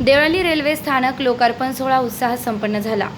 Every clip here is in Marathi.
देवळाली रेल्वे स्थानक लोकार्पण सोहळा उत्साहात संपन्न झाला.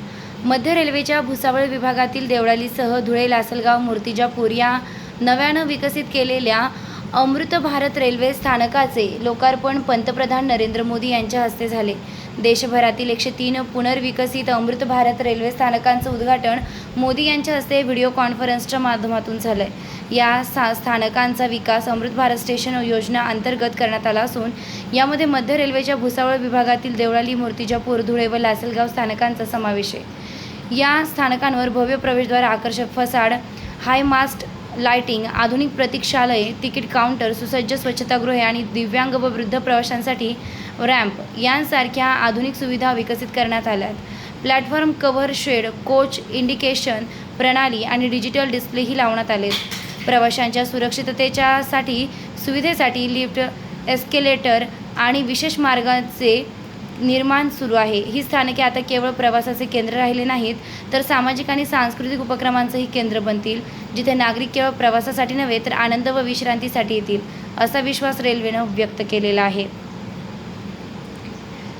मध्य रेल्वेच्या भुसावळ विभागातील देवळालीसह धुळे लासलगाव मूर्तिजापूर या नव्यानं विकसित केलेल्या अमृत भारत रेल्वे स्थानकाचे लोकार्पण पंतप्रधान नरेंद्र मोदी यांच्या हस्ते झाले. देशभरातील एकशे तीन पुनर्विकसित अमृत भारत रेल्वे स्थानकांचं उद्घाटन मोदी यांच्या हस्ते व्हिडिओ कॉन्फरन्सच्या माध्यमातून झालंय. या सा स्थानकांचा विकास अमृत भारत स्टेशन योजना अंतर्गत करण्यात आला असून यामध्ये मध्य रेल्वेच्या भुसावळ विभागातील देवळाली मूर्तिजापूर धुळे व लासलगाव स्थानकांचा समावेश आहे. या स्थानकांवर भव्य प्रवेशद्वार आकर्षक फसाड हाय मास्ट लाइटिंग आधुनिक प्रतीक्षालय तिकीट काउंटर सुसज्ज स्वच्छतागृहे आणि दिव्यांग व वृद्ध प्रवाशांसाठी रॅम्प यांसारख्या आधुनिक सुविधा विकसित करण्यात आल्या आहेत platform cover shed coach indication प्रणाली आणि डिजिटल डिस्प्लेही लावण्यात आले प्रवाशांच्या सुरक्षिततेच्यासाठी सुविधेसाठी लिफ्ट एस्केलेटर आणि विशेष मार्गाचे निर्माण सुरू आहे. ही स्थानके आता केवळ प्रवासाचे केंद्र राहिले नाहीत तर सामाजिक आणि सांस्कृतिक उपक्रमांचंही केंद्र बनतील. जिथे नागरिक केवळ प्रवासासाठी नव्हे तर आनंद व विश्रांतीसाठी येतील असा विश्वास रेल्वेनं व्यक्त केलेला आहे.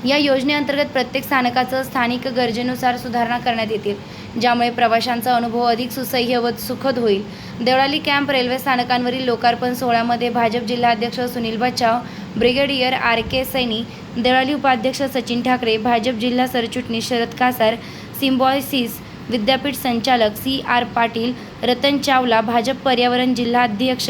या योजनेअंतर्गत प्रत्येक स्थानकाचं स्थानिक गरजेनुसार सुधारणा करण्यात येतील ज्यामुळे प्रवाशांचा अनुभव अधिक सुसह्य व सुखद होईल. देवळाली कॅम्प रेल्वे स्थानकांवरील लोकार्पण सोहळ्यामध्ये भाजप जिल्हाध्यक्ष Sunil Bachhav brigadier R K Saini दळाली उपाध्यक्ष सचिन ठाकरे भाजप जिल्हा सरचिटणीस शरद कासार सिम्बॉयसिस विद्यापीठ संचालक सी आर पाटील रतन चावला भाजप पर्यावरण जिल्हाध्यक्ष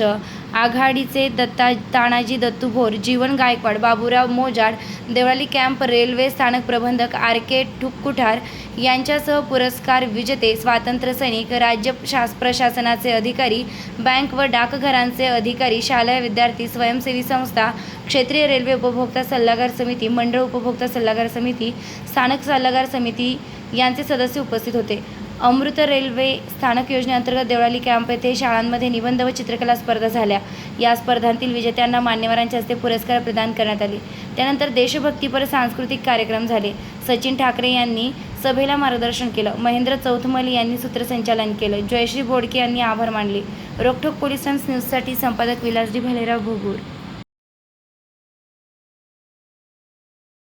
आघाडीचे दत्ता तानाजी दत्तूभोर जीवन गायकवाड बाबूराव मोजाड देवळाली कॅम्प रेल्वे स्थानक प्रबंधक आर के ठुकुठार यांच्यासह पुरस्कार विजेते स्वातंत्र्य सैनिक राज्य शास प्रशासनाचे अधिकारी बँक व डाकघरांचे अधिकारी शालेय विद्यार्थी स्वयंसेवी संस्था क्षेत्रीय रेल्वे उपभोक्ता सल्लागार समिती मंडळ उपभोक्ता सल्लागार समिती स्थानक सल्लागार समिती यांचे सदस्य उपस्थित होते. अमृत रेल्वे स्थानक योजनेअंतर्गत देवळाली कॅम्प येथे शाळांमध्ये निबंध व चित्रकला स्पर्धा झाल्या. या स्पर्धांतील विजेत्यांना मान्यवरांच्या हस्ते पुरस्कार प्रदान करण्यात आले. त्यानंतर देशभक्तीपर सांस्कृतिक कार्यक्रम झाले. सचिन ठाकरे यांनी सभेला मार्गदर्शन केलं. महेंद्र चौथमल यांनी सूत्रसंचालन केलं. जयश्री बोडके यांनी आभार मानले. रोखोक पोलिसांस न्यूजसाठी संपादक विलासजी भालेराव भुगूर.